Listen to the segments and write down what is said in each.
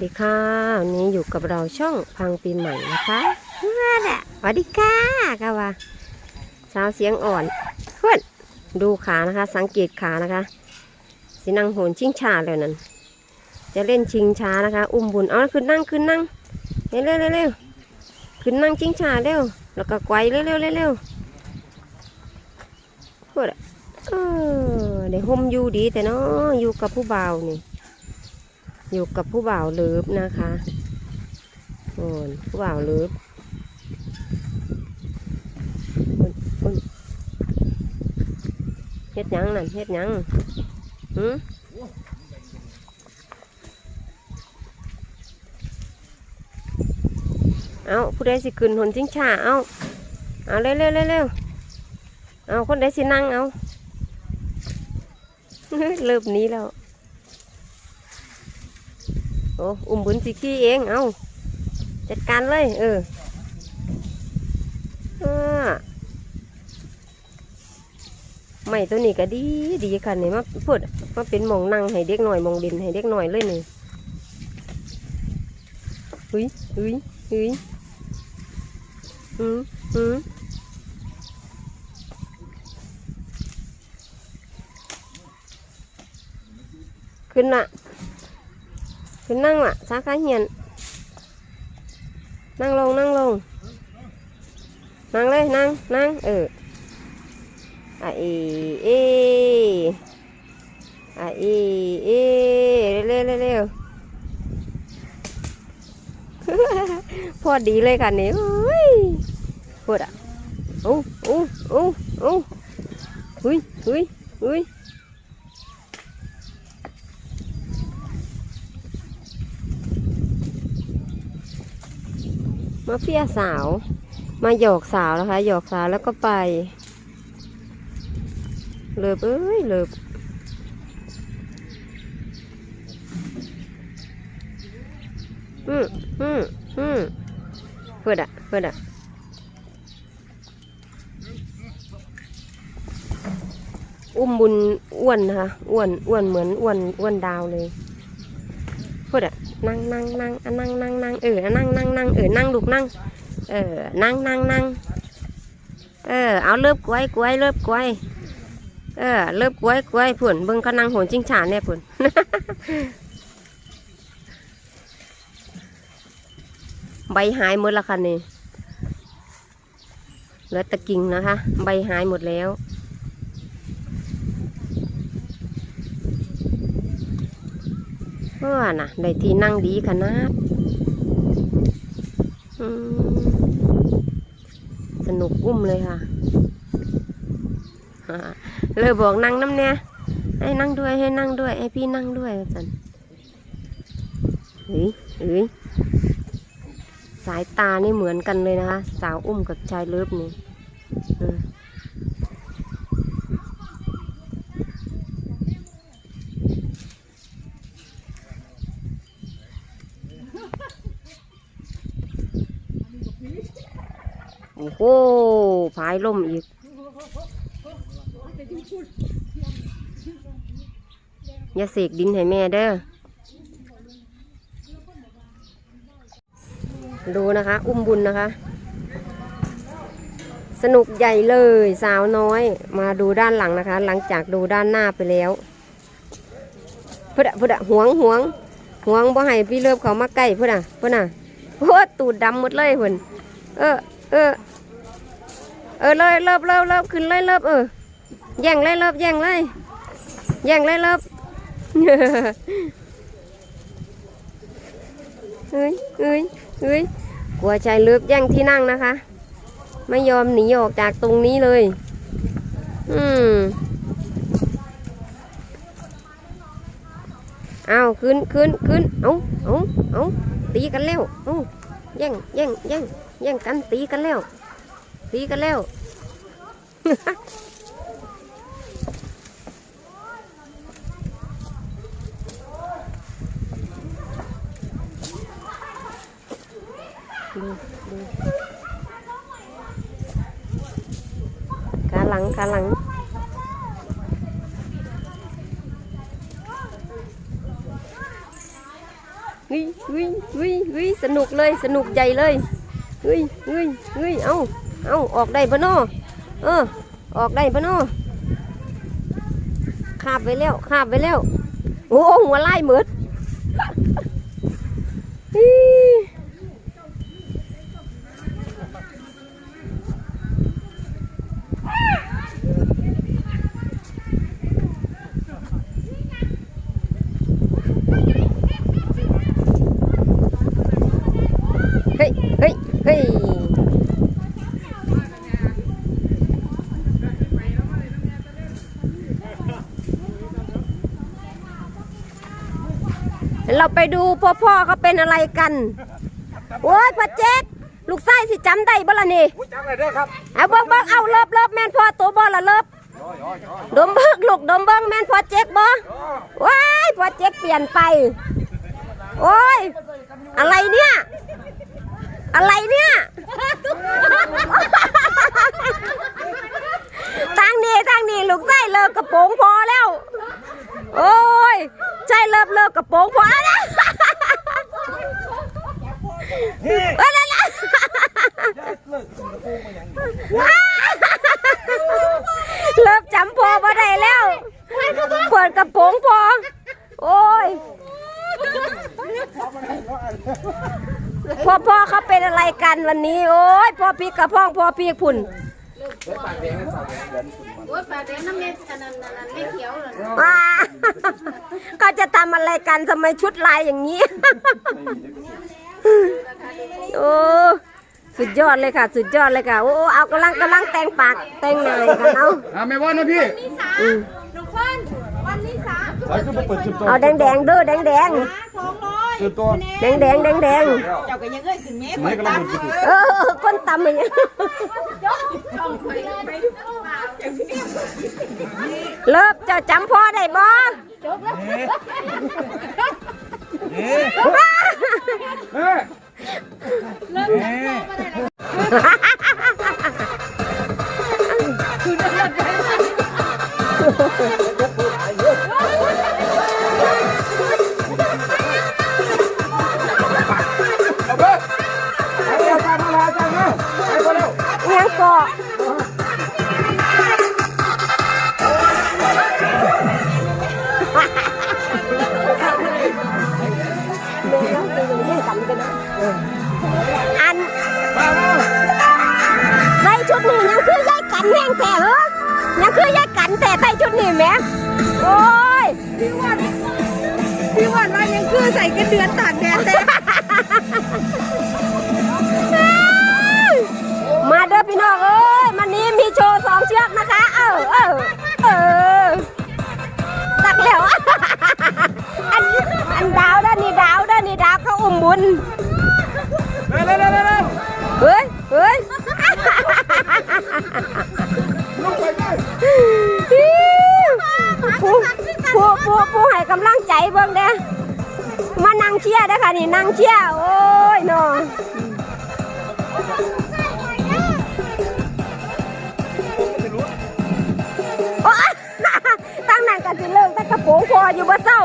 วัสดีค่ะวันนี้อยู่กับเราช่องพังปีใหม่นะคะนั่นแหละสวัสดีค่ะกะว่าเช้าเสียงอ่อนเพื่อนดูขานะคะ สังเกตขานะคะสินั่งโหนชิงชาเลยนั่นจะเล่นชิงช้านะคะ อุ้มบุญเอาขึ้นนั่งขึ้นนั่งเร็วเร็วเร็วเร็วขึ้นนั่งชิงชาเร็วแล้วก็ไกวเร็วเร็วเร็วเร็วเพื่อนเออเดี๋ยวห่มอยู่ดีแต่เนาะอยู่กับผู้บ่าวนี่ อยู่กับผู้บ่าวลิฟนะคะโอ้ผู้บ่าวลิฟอุ๊ยอุ๊ยเฮ็ดยังนั่นเฮ็ดยังหืมเอาผู้ใดสิขึ้นหนจิ้งชาเอาเอาเร็วเร็วเร็วเร็วเอาคนใดสินั่งเอาเริ่มนี้แล้ว อ้อุ้มบุญสิขี้เอง เอาจัดการเลย เออไม่ตัวนี้ก็ดีดีค่ะนี่มาพูดมาเป็นมองนั่งให้เด็กหน่อยมองดินให้เด็กหน่อยเลยนี่หุยหุยหุยอืมอืมขึ้นละ ขึ้นนั่งล่ะสาขาเหียน นั่งลงนั่งลง นั่งเลยนั่งนั่งเอออะเอเออะเอเอเร็วเร็วเร็วพอดีเลยค่ะนี่โอ้ยพูดอะโอ้โอ้โอ้โอ้หุยหุยหุย มาเฟียสาว มาหยอกสาวนะคะ หยอกสาวแล้วก็ไป เลิบเอ้ยเลิบอืมอืมอืมเพื่อดอะเพื่อดอะอุ้มบุญอ้วนนะคะอ้วนอ้วนเหมือนอ้วนอ้วนดาวเลย พื่อดอะนั่งนั่งนั่งอะนั่งนั่งนั่งเออนั่งนั่งนั่งเออนั่งลูกนั่งเออนั่งนั่งนั่งเออเอาเลิบกล้วยกล้วยเลิบกล้วยเออเลิบกล้วยกล้วยผุนเบิ่งเขานั่งโหนจิ้งฉาเนี่ยผุนใบหายหมดละค่ะนี่เหลือตะกิ่งนะคะ ใบหายหมดแล้ว เออน่ะได้ที่นั่งดีขนาดสนุกอุ้มเลยค่ะ เลยบอกนั่งน้ำเนี่ยให้นั่งด้วยให้นั่งด้วย ให้พี่นั่งด้วยสันเฮ้ยเฮ้ยสายตานี่เหมือนกันเลยนะคะ สาวอุ้มกับชายเลิฟนี่ โอ้โหพายล่มอีก อย่าเสกดินให้แม่เด้อ ดูนะคะ อุ้มบุญนะคะ สนุกใหญ่เลยสาวน้อย มาดูด้านหลังนะคะ หลังจากดูด้านหน้าไปแล้วพุดะพุดะหวงหวง หวงบ่ให้พี่เลิฟเขามาใกล้เพุดะเพุดะโอ้ตูดดำหมดเลยเพุ่นเออเออเออเลยเลิฟเลิฟเลิฟขึ้นเลยเลิฟเออแย่งเลยเลิฟแย่งเลยแย่งเลยเลิฟเฮ้ยเฮ้ยเฮ้ยกลัวชายเลิฟแย่งที่นั่งนะคะ ไม่ยอมหนีออกจากตรงนี้เลย อืม เอาขึ้นขึ้นขึ้นเอาเอาเอาตีกันแล้วเอาแย่งแย่งแย่งแย่งกันตีกันแล้ว ตีกันแล้วดูดูขาหลังขาหลัง เฮ้ยเฮ้ยเฮ้ยสนุกเลยสนุกใหญ่เลยเฮ้ยเฮ้ยเฮ้ยเอาเอาออกได้ปะเนาะเออ ออกได้ปะเนาะคาบไปแล้วคาบไปแล้ว โอ้หัวไล่หมด อี๋เฮ้ยเฮ้ยเฮ้ย เราไปดูพ่อพ่อเขาเป็นอะไรกันโอ้ยพ่อเจ๊กลูกไส้สิจำได้บ่ล่ะนี่อุ้ยจังเลยเด้อครับเอาเบิ้งเบิ้งเอาเลิบเลิบแม่นพ่อตัวบ่ละเลิบโอ้ยโอ้ยโอ้ยดมเบิ้งลูกดมเบิ้งแม่นพ่อเจ๊กบ่ว้ายพ่อเจ๊กเปลี่ยนไปโอ้ย อะไรเนี่ย อะไรเนี่ยทางนี้ทางนี้ลูกไส้เลิกกระโปรงพอแล้ว โอ้ยใช่เลิกเลิกกระโปรงพอแล้ว เอ้ยนั่นน่ะ เลิกจำพอมาได้แล้วเปิดกระโปรงพอโอ้ยพ่อพ่อเขาเป็นอะไรกันวันนี้ โอ้ยพ่อพีกกับพ่องพ่อพีกพุ่นโอ้ยปลาแดงน้ำเม็ดอันนั้นอันนั้นไม่เขียวเลยว้าเขาจะทำอะไรกันทำไมชุดลายอย่างนี้โอ้สุดยอดเลยค่ะ สุดยอดเลยค่ะ โอ้เอากำลังกำลังแต่งปากแต่งหน้าให้กันเอาอ่าไม่ว่านะพี่อืมทุกคนวันนี้ เปิดจุดตัวเอาแดงแดงๆเด้อแดงแดงสองร้อยจุดตัวแดงแดงแดงแดงเจ้าก็ยังเอ้ยขึ้นเมฆไม่กำลังจุดๆเออก้นตำอย่างนี้ต้องไปไปเลิกเจ้าจำพ่อได้บ่เฮ้ยเอา คือยายกันแต่ใส่ชุดนี้แหมโอ้ยพี่วันพี่วันว่ายังคือใส่กันเดือนตากแดดแต่มาเด้อพี่น้องเอ้ยมันนี้มีโชว์สองเชือกนะคะ เออเออเออตักแล้วอันอันดาวด้านนี่ดาวด้านนี่ดาวก็อุ้มบุญ ผู้ผู้ให้กำลังใจเบิ่งเด้มานั่งเชียร์เด้อค่ะนี่นั่งเชียร์โอ้ยเนาะโอ๊ยตั้งนั่งกันสิเลิกแต่กระโปรงคออยู่บ่เศร้า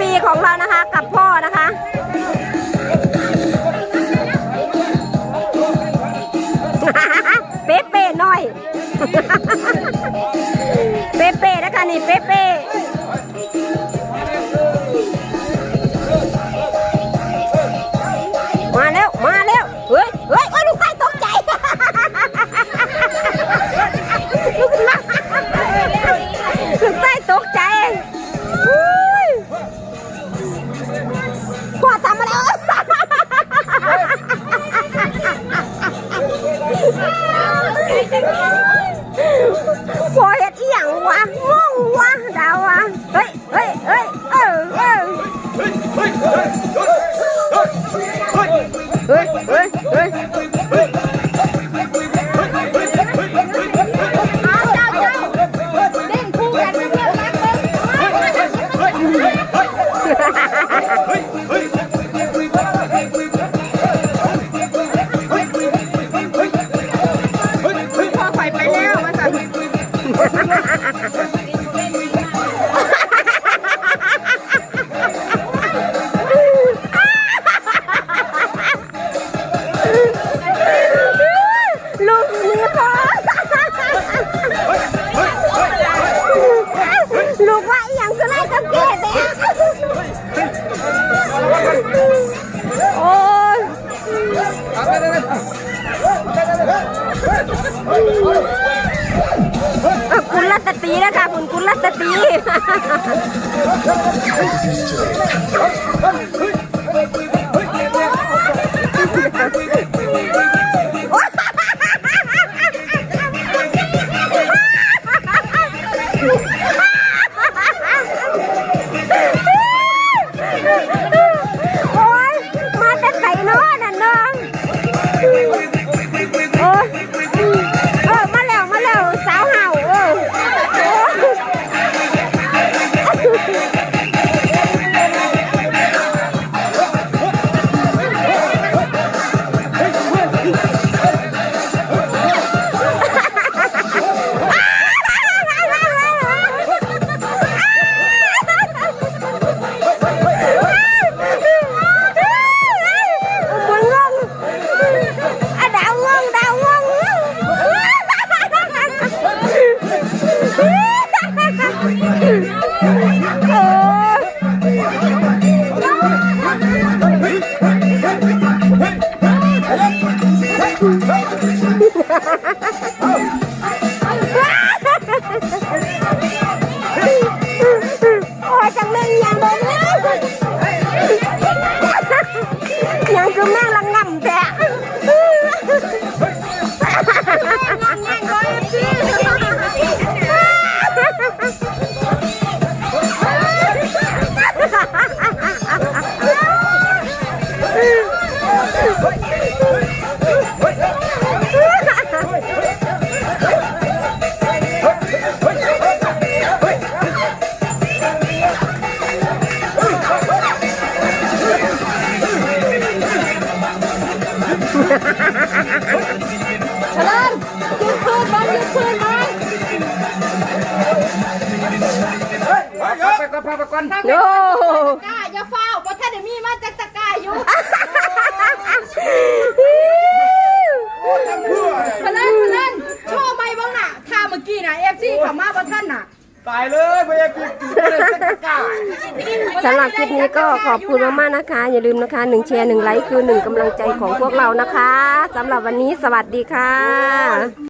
ปีของเรานะคะ กับพ่อนะคะเป๊ะเป๊ะๆหน่อยเป๊ะเป๊ะๆนะคะนี่เป๊ะเป๊ะๆ เฮ้ยเฮ้ย เอ่อคุณรัตตีนะคะคุณคุณรัตตีโฉลิมยืนพื้นมายืนพื้นมาไปก่อนไปก่อนโย่กล้าอย่าเฝ้าเพราะท่านได้มีมาจากตะกร้าอยู่ ทำเพื่อ มาเล่นมาเล่นโชว์ไปบ้างน่ะท่าเมื่อกี้น่ะเอฟซีเขามาบ่ท่านน่ะ ตายเลยไม่ได้กินกินไม่ได้สักกาสำหรับคลิปนี้ก็ขอบคุณมากๆนะคะ อย่าลืมนะคะหนึ่งแชร์หนึ่งไลค์คือหนึ่งกำลังใจของพวกเรานะคะสำหรับวันนี้สวัสดีค่ะ